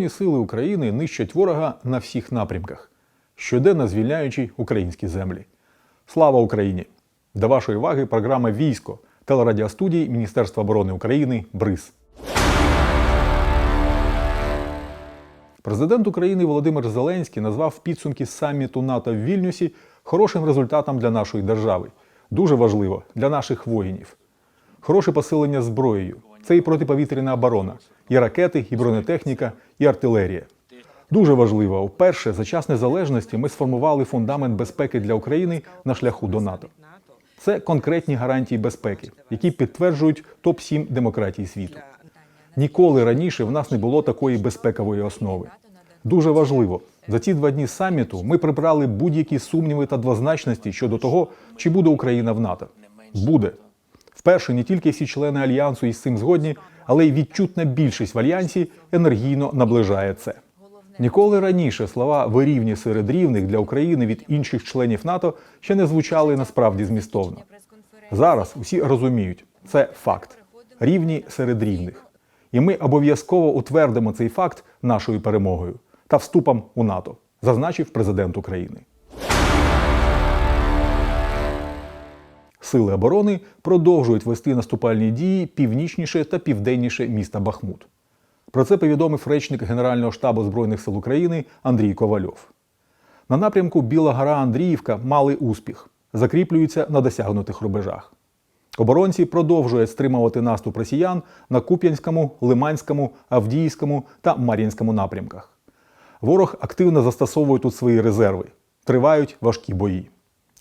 Збройні сили України нищать ворога на всіх напрямках, щоденно звільняючи українські землі. Слава Україні! До вашої уваги програма Військо телерадіостудії Міністерства оборони України БРИЗ. Президент України Володимир Зеленський назвав підсумки саміту НАТО в Вільнюсі хорошим результатом для нашої держави. Дуже важливо для наших воїнів. Хороше посилення зброєю. Це і протиповітряна оборона, і ракети, і бронетехніка, і артилерія. Дуже важливо, вперше за час незалежності ми сформували фундамент безпеки для України на шляху до НАТО. Це конкретні гарантії безпеки, які підтверджують топ-7 демократій світу. Ніколи раніше в нас не було такої безпекової основи. Дуже важливо, за ці два дні саміту ми прибрали будь-які сумніви та двозначності щодо того, чи буде Україна в НАТО. Буде. Вперше не тільки всі члени альянсу із цим згодні, але й відчутна більшість в альянсі енергійно наближає це. Ніколи раніше слова «ви рівні серед рівних» для України від інших членів НАТО ще не звучали насправді змістовно. Зараз усі розуміють, це факт рівні серед рівних. І ми обов'язково утвердимо цей факт нашою перемогою та вступом у НАТО, зазначив президент України. Сили оборони продовжують вести наступальні дії північніше та південніше міста Бахмут. Про це повідомив речник Генерального штабу Збройних сил України Андрій Ковальов. На напрямку Біла гора Андріївка мали успіх, закріплюються на досягнутих рубежах. Оборонці продовжують стримувати наступ росіян на Куп'янському, Лиманському, Авдіївському та Мар'їнському напрямках. Ворог активно застосовує тут свої резерви. Тривають важкі бої.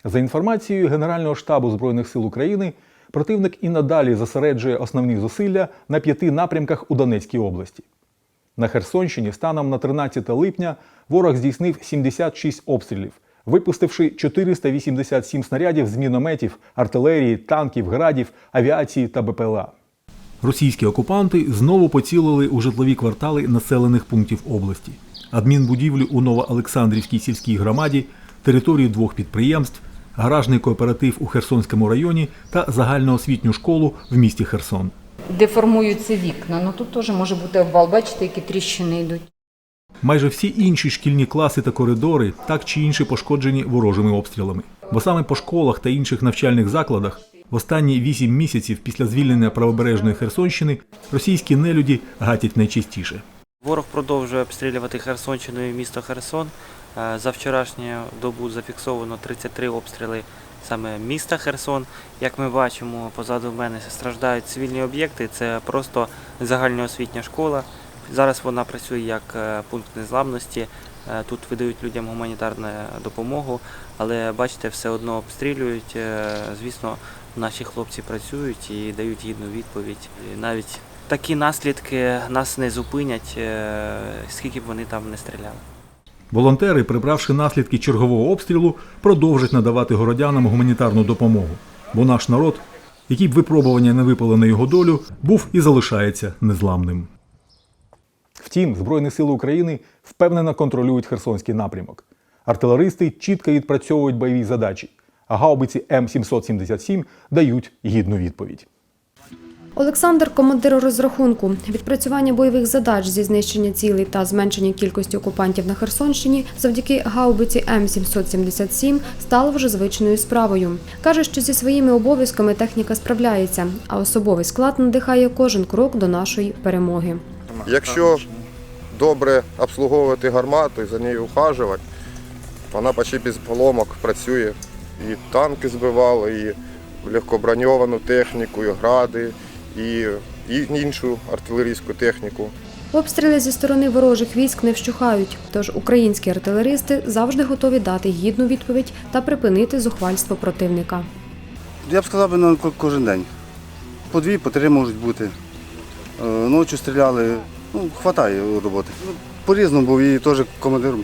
За інформацією Генерального штабу Збройних сил України, противник і надалі зосереджує основні зусилля на п'яти напрямках у Донецькій області. На Херсонщині станом на 13 липня ворог здійснив 76 обстрілів, випустивши 487 снарядів з мінометів, артилерії, танків, градів, авіації та БПЛА. Російські окупанти знову поцілили у житлові квартали населених пунктів області, адмінбудівлю у Новоолександрівській сільській громаді, територію двох підприємств, гаражний кооператив у Херсонському районі та загальноосвітню школу в місті Херсон. деформуються вікна. Ну тут теж може бути обвал. Бачите, які тріщини йдуть. Майже всі інші шкільні класи та коридори так чи інше пошкоджені ворожими обстрілами. Бо саме по школах та інших навчальних закладах в останні вісім місяців після звільнення правобережної Херсонщини російські нелюді гатять найчастіше. Ворог продовжує обстрілювати Херсонщину і місто Херсон. Е, За вчорашню добу зафіксовано 33 обстріли саме міста Херсон. Як ми бачимо, позаду мене страждають цивільні об'єкти. Це просто загальноосвітня школа. Зараз вона працює як е, пункт незламності. Е, Тут видають людям гуманітарну допомогу, але бачите, все одно обстрілюють. Звісно, наші хлопці працюють і дають гідну відповідь. Навіть такі наслідки нас не зупинять, скільки б вони там не стріляли. Волонтери, прибравши наслідки чергового обстрілу, продовжать надавати городянам гуманітарну допомогу. Бо наш народ, які б випробування не випали на його долю, був і залишається незламним. Втім, Збройні сили України впевнено контролюють Херсонський напрямок. Артилеристи чітко відпрацьовують бойові задачі, а гаубиці М777 дають гідну відповідь. Олександр, командир розрахунку, відпрацювання бойових задач зі знищення цілей та зменшення кількості окупантів на Херсонщині завдяки гаубиці М777 стало вже звичною справою. Каже, що зі своїми обов'язками техніка справляється, а особовий склад надихає кожен крок до нашої перемоги. Якщо добре обслуговувати гармату і за нею ухажувати, вона почти без поломок працює. І танки збивали, і легкоброньовану техніку, і гради, і, іншу артилерійську техніку. Обстріли зі сторони ворожих військ не вщухають, тож українські артилеристи завжди готові дати гідну відповідь та припинити зухвальство противника. Я б сказав на кожен день. По дві, по три можуть бути. Е, Ночі стріляли, ну, хватає роботи. Ну, По-різному був і теж командиром,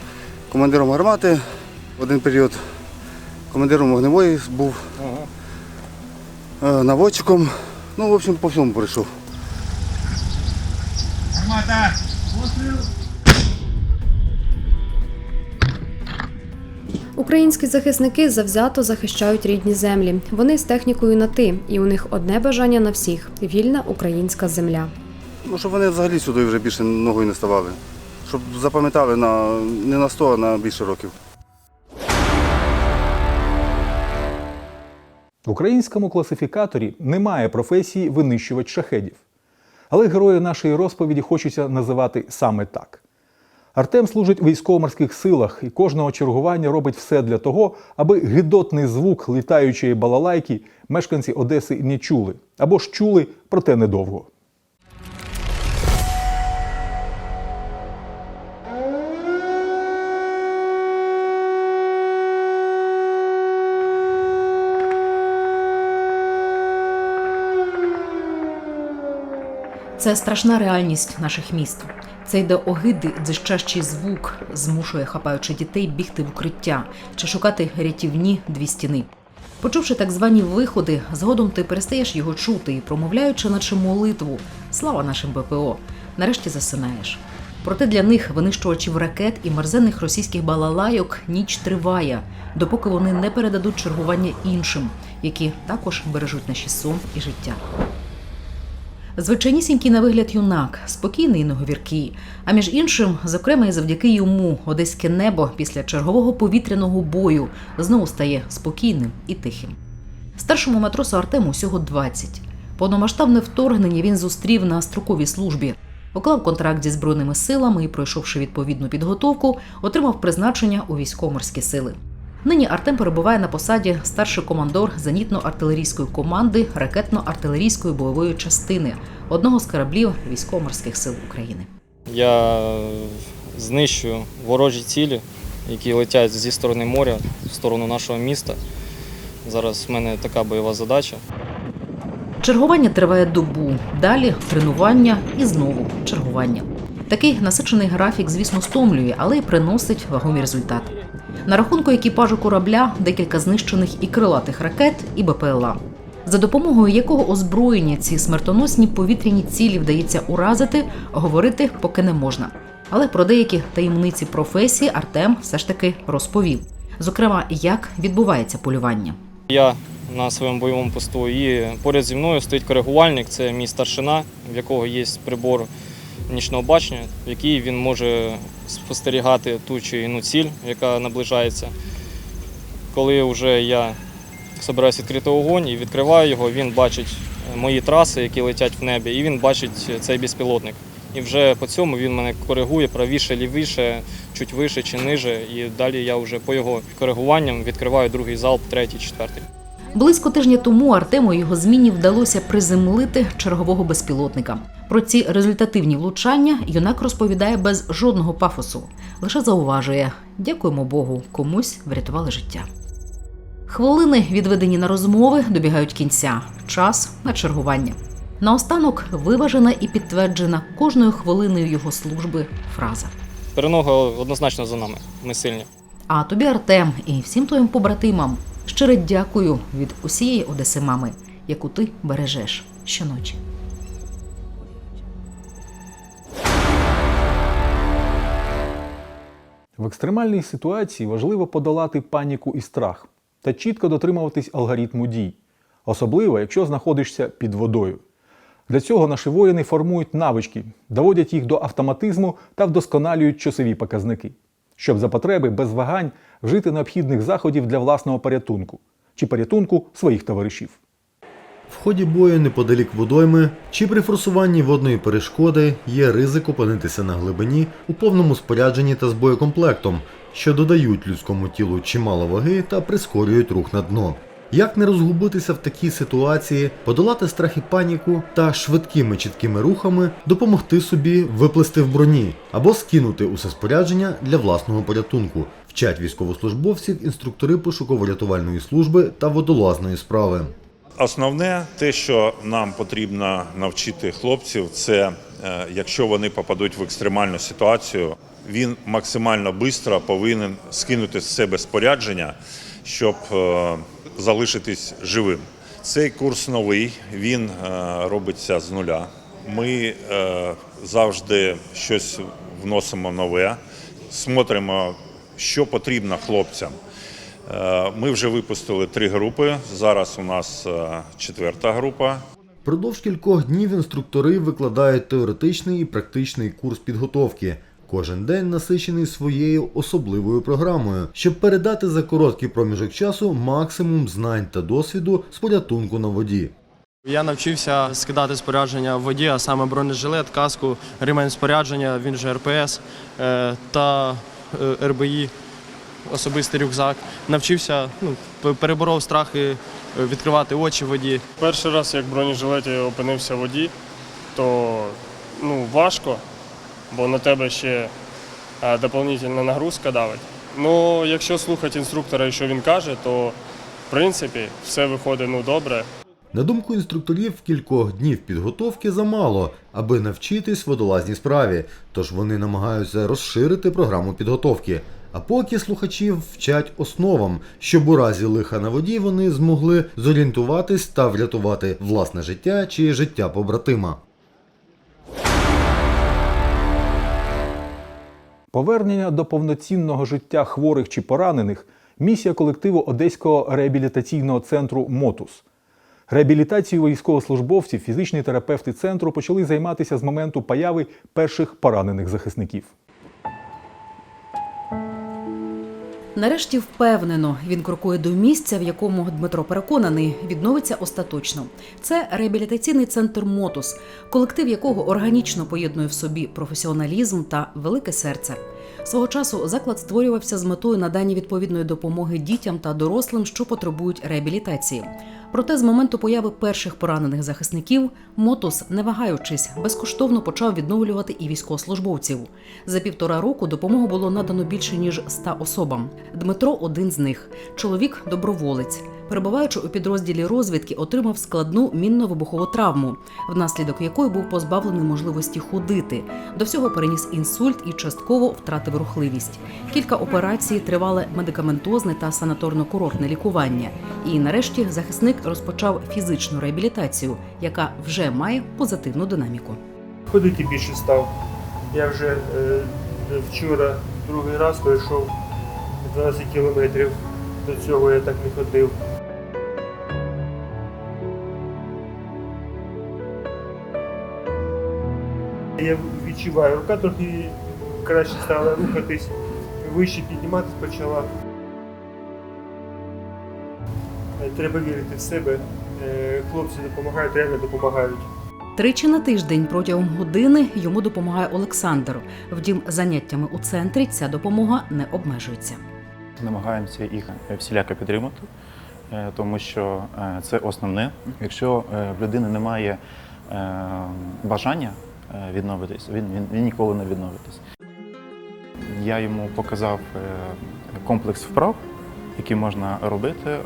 командиром гармати. В один період командиром вогневої був, е, наводчиком. Ну, в общем, по всьому пройшов. Українські захисники завзято захищають рідні землі. Вони з технікою на ти, і у них одне бажання на всіх вільна українська земля. Ну, щоб вони взагалі сюди вже більше ногою не ставали. щоб запам'ятали на, не на 100, а на більше років. В українському класифікаторі немає професії винищувач шахедів. Але герої нашої розповіді хочеться називати саме так. Артем служить у військово-морських силах і кожного чергування робить все для того, аби гидотний звук літаючої балалайки мешканці Одеси не чули або ж чули, проте недовго. Це страшна реальність наших міст. Цей до огиди дзищащий звук змушує, хапаючи дітей, бігти в укриття чи шукати рятівні дві стіни. Почувши так звані виходи, згодом ти перестаєш його чути і, промовляючи наче молитву, слава нашим БПО, нарешті засинаєш. Проте для них, винищувачів ракет і мерзенних російських балалайок, ніч триває, допоки вони не передадуть чергування іншим, які також бережуть наші сон і життя. Звичайнісінький на вигляд юнак, спокійний і неговіркий. А між іншим, зокрема, і завдяки йому одеське небо після чергового повітряного бою знову стає спокійним і тихим. Старшому матросу Артему усього 20. Повномасштабне вторгнення він зустрів на строковій службі. Уклав контракт зі збройними силами і, пройшовши відповідну підготовку, отримав призначення у військово-морські сили. Нині Артем перебуває на посаді старший командор зенітно-артилерійської команди ракетно-артилерійської бойової частини одного з кораблів військово-морських сил України. Я знищую ворожі цілі, які летять зі сторони моря в сторону нашого міста. Зараз в мене така бойова задача. Чергування триває добу, далі тренування і знову чергування. Такий насичений графік, звісно, стомлює, але й приносить вагомі результати. На рахунку екіпажу корабля декілька знищених і крилатих ракет, і БПЛА. За допомогою якого озброєння ці смертоносні повітряні цілі вдається уразити, говорити поки не можна. Але про деякі таємниці професії Артем все ж таки розповів. Зокрема, як відбувається полювання. Я на своєму бойовому посту і поряд зі мною стоїть коригувальник, це мій старшина, в якого є прибор нічного бачення, в який він може спостерігати ту чи іншу ціль, яка наближається. Коли вже я збираюся відкрити огонь і відкриваю його, він бачить мої траси, які летять в небі, і він бачить цей безпілотник. І вже по цьому він мене коригує правіше, лівіше, чуть вище чи ниже. І далі я вже по його коригуванням відкриваю другий залп, третій, четвертий. Близько тижня тому Артему і його зміні вдалося приземлити чергового безпілотника. Про ці результативні влучання юнак розповідає без жодного пафосу. Лише зауважує: дякуємо Богу, комусь врятували життя. Хвилини, відведені на розмови, добігають кінця. Час на чергування. Наостанок виважена і підтверджена кожною хвилиною його служби фраза. Перемога однозначно за нами. Ми сильні. А тобі, Артем, і всім твоїм побратимам щире дякую від усієї Одеси мами, яку ти бережеш щоночі. В екстремальній ситуації важливо подолати паніку і страх та чітко дотримуватись алгоритму дій, особливо якщо знаходишся під водою. Для цього наші воїни формують навички, доводять їх до автоматизму та вдосконалюють часові показники, щоб за потреби без вагань вжити необхідних заходів для власного порятунку чи порятунку своїх товаришів. В ході бою неподалік водойми чи при форсуванні водної перешкоди є ризик опинитися на глибині у повному спорядженні та з боєкомплектом, що додають людському тілу чимало ваги та прискорюють рух на дно. Як не розгубитися в такій ситуації, подолати страх і паніку та швидкими чіткими рухами допомогти собі виплисти в броні або скинути усе спорядження для власного порятунку, вчать військовослужбовців інструктори пошуково-рятувальної служби та водолазної справи. Основне, те, що нам потрібно навчити хлопців, це е, якщо вони попадуть в екстремальну ситуацію, він максимально швидко повинен скинути з себе спорядження, щоб е, залишитись живим. Цей курс новий, він е, робиться з нуля. Ми е, завжди щось вносимо нове, смотримо, що потрібно хлопцям. Ми вже випустили три групи. Зараз у нас четверта група. Впродовж кількох днів інструктори викладають теоретичний і практичний курс підготовки. Кожен день насичений своєю особливою програмою, щоб передати за короткий проміжок часу максимум знань та досвіду з порятунку на воді. Я навчився скидати спорядження в воді, а саме бронежилет, каску, ремень спорядження, він же РПС е, та е, РБІ, особистий рюкзак. Навчився, ну, переборов страхи е, відкривати очі в воді. Перший раз, як в бронежилеті опинився в воді, то ну, важко, бо на тебе ще е, доповнительна нагрузка давить. Ну, якщо слухати інструктора і що він каже, то в принципі все виходить ну, добре. На думку інструкторів, кількох днів підготовки замало, аби навчитись водолазній справі, тож вони намагаються розширити програму підготовки. А поки слухачів вчать основам, щоб у разі лиха на воді вони змогли зорієнтуватись та врятувати власне життя чи життя побратима. Повернення до повноцінного життя хворих чи поранених місія колективу Одеського реабілітаційного центру Мотус. Реабілітацією військовослужбовців фізичні терапевти центру почали займатися з моменту появи перших поранених захисників. Нарешті впевнено, він крокує до місця, в якому Дмитро переконаний, відновиться остаточно. Це реабілітаційний центр Мотус, колектив якого органічно поєднує в собі професіоналізм та велике серце. Свого часу заклад створювався з метою надання відповідної допомоги дітям та дорослим, що потребують реабілітації. Проте з моменту появи перших поранених захисників Мотус, не вагаючись, безкоштовно почав відновлювати і військовослужбовців. За півтора року допомогу було надано більше ніж 100 особам. Дмитро один з них. Чоловік доброволець. Перебуваючи у підрозділі розвідки, отримав складну мінно-вибухову травму, внаслідок якої був позбавлений можливості ходити. До всього переніс інсульт і частково втратив рухливість. Кілька операцій тривале медикаментозне та санаторно-курортне лікування. І нарешті захисник розпочав фізичну реабілітацію, яка вже має позитивну динаміку. Ходити більше став. Я вже е, вчора другий раз пройшов 12 кілометрів. До цього я так не ходив. Я відчуваю, рука трохи краще стала рухатись, вище підніматися почала. Е, Треба вірити в себе. Е, Хлопці допомагають, реально допомагають. Тричі на тиждень протягом години йому допомагає Олександр. Втім, заняттями у центрі ця допомога не обмежується. намагаємося їх всіляко підтримати, е, тому що е, це основне. Якщо е, в людини немає е, бажання е, відновитись, він, він, він ніколи не відновитись. Я йому показав е, комплекс вправ, які можна робити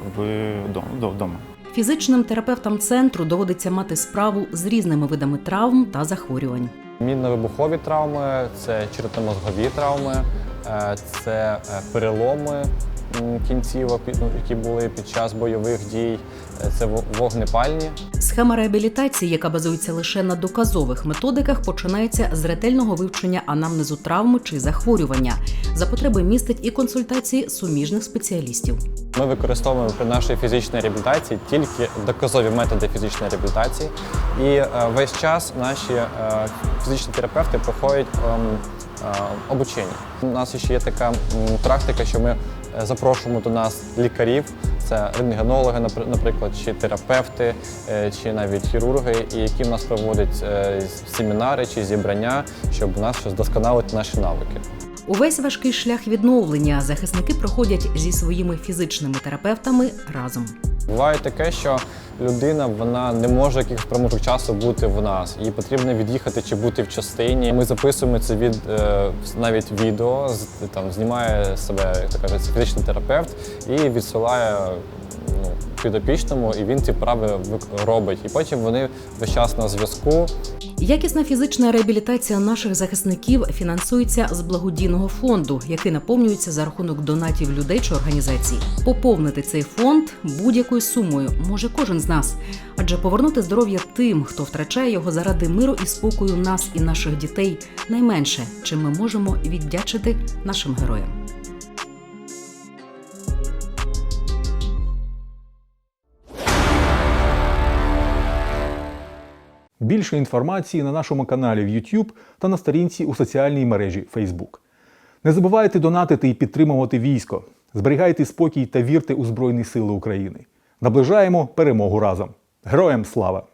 вдома. Фізичним терапевтам центру доводиться мати справу з різними видами травм та захворювань. Мінно-вибухові травми, це черепно-мозгові травми, е, це е, переломи кінцівок, ну, які були під час бойових дій, е, це вогнепальні. Схема реабілітації, яка базується лише на доказових методиках, починається з ретельного вивчення анамнезу травми чи захворювання. За потреби містить і консультації суміжних спеціалістів. Ми використовуємо при нашій фізичній реабілітації тільки доказові методи фізичної реабілітації. І е, весь час наші е, фізичні терапевти проходять ем, обучення. У нас ще є така практика, що ми запрошуємо до нас лікарів. Це рентгенологи, напри- наприклад, чи терапевти, е, чи навіть хірурги, які в нас проводять е, семінари чи зібрання, щоб у нас щось досконалити наші навики. Увесь важкий шлях відновлення захисники проходять зі своїми фізичними терапевтами разом. Буває таке, що людина вона не може якихось проміжок часу бути в нас. Їй потрібно від'їхати чи бути в частині. Ми записуємо це від е, навіть відео, там знімає себе, як то кажуть, фізичний терапевт і відсилає ну, підопічному, і він ці вправи робить. І потім вони весь час на зв'язку. Якісна фізична реабілітація наших захисників фінансується з благодійного фонду, який наповнюється за рахунок донатів людей чи організацій. Поповнити цей фонд будь-якою сумою може кожен з нас, адже повернути здоров'я тим, хто втрачає його заради миру і спокою нас і наших дітей, найменше, чим ми можемо віддячити нашим героям. Більше інформації на нашому каналі в YouTube та на сторінці у соціальній мережі Facebook. Не забувайте донатити і підтримувати військо. Зберігайте спокій та вірте у Збройні Сили України. Наближаємо перемогу разом. Героям слава!